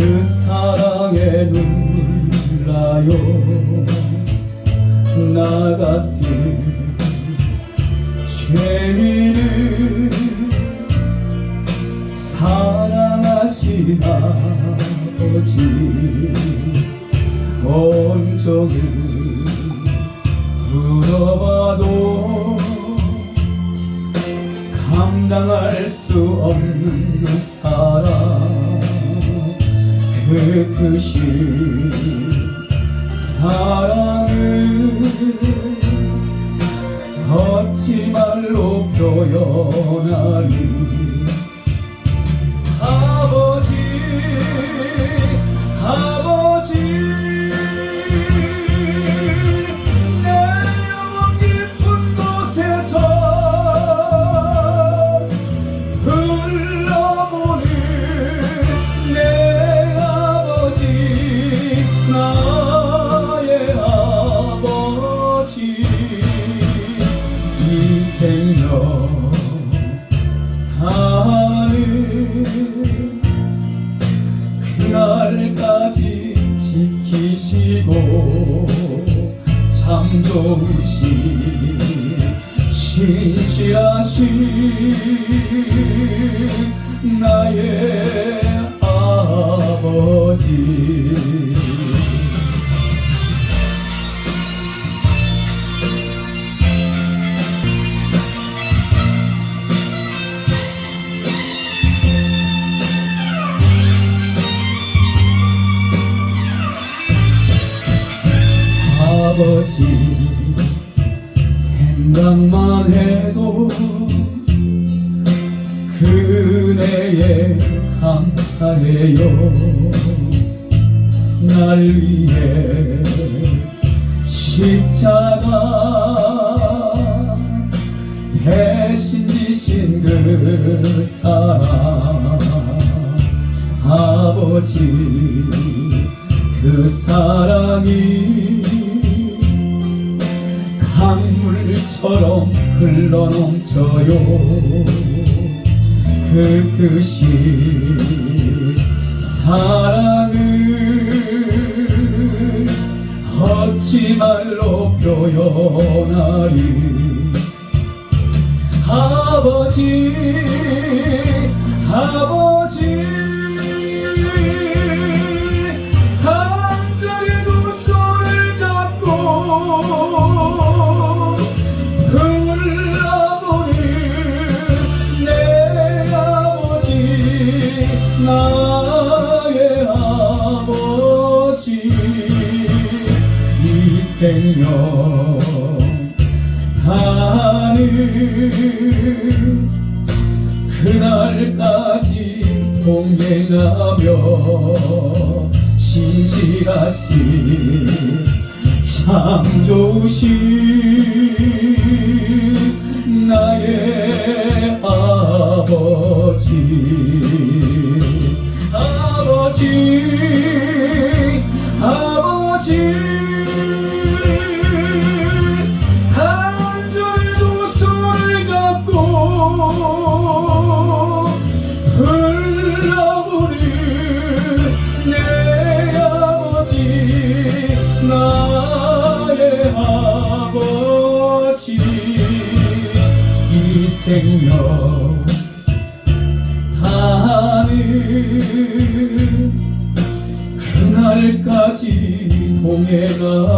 그 사랑에 눈물 나요? 나 같은 죄인을 사랑하신 아버지 온종일 울어봐도 감당할 수 없는 그 사랑 그 크신 사랑을 어찌 말로 표현하리 날까지 지키시고 참 좋으신 신실하신 나의 아버지 아버지 생각만 해도 그네에 감사해요. 날 위해 십자가 대신 지신 그 사랑. 아버지 그 사랑이 강물처럼 흘러넘쳐요. 그 크신 사랑을 어찌 말로 표현하리. 아버지 생명 그날까지 동행하며 신실하신 참 좋으신 나의 아버지 이 생명 다는 그날까지 동행하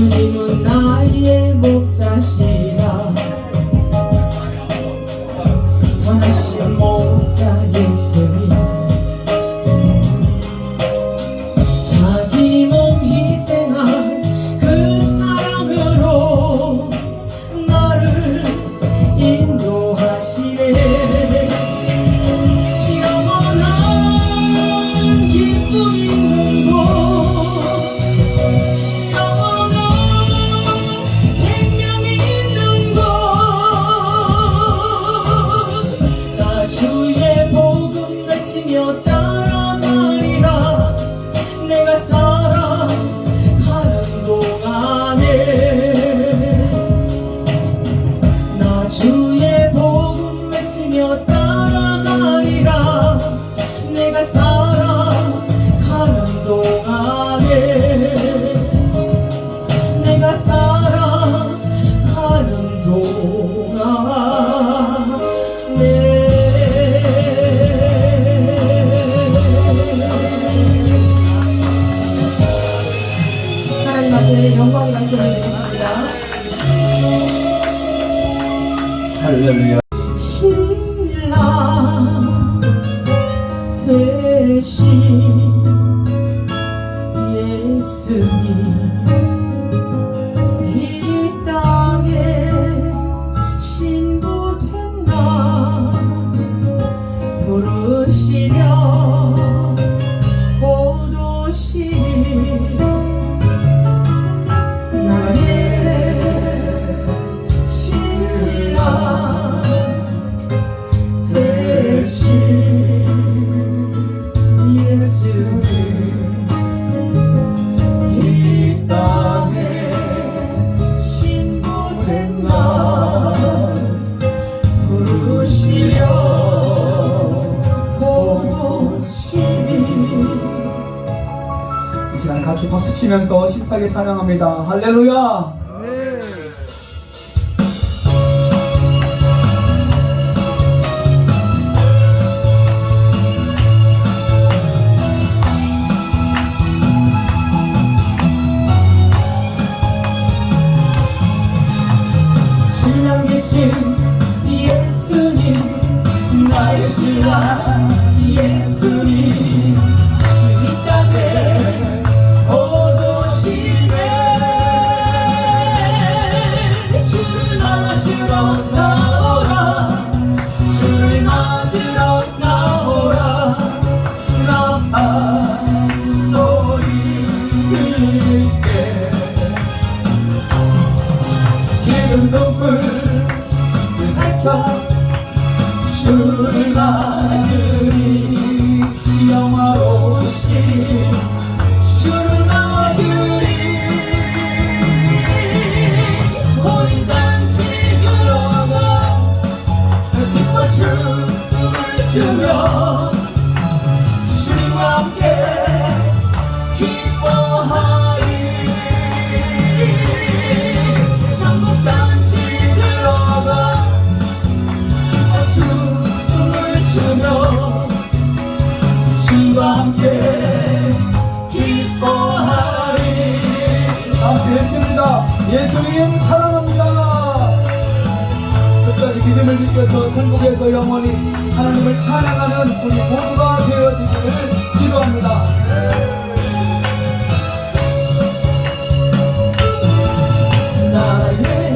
주님은 나의 목자시라. 선하신 목자 예수. 따라가리라. 내가 살아가는 동안에 내가 살아가는 동안에 하나님 앞에 영광 감사를 드리겠습니다. 할렐루야. 대신 예수 시간 같이 박수 치면서 힘차게 찬양합니다. 할렐루야! 예수님 나의 신랑 예수님 yeah. 하나님께서 천국에서 영원히 하나님을 찬양하는 우리 모두가 되어지기를 기도합니다. 나의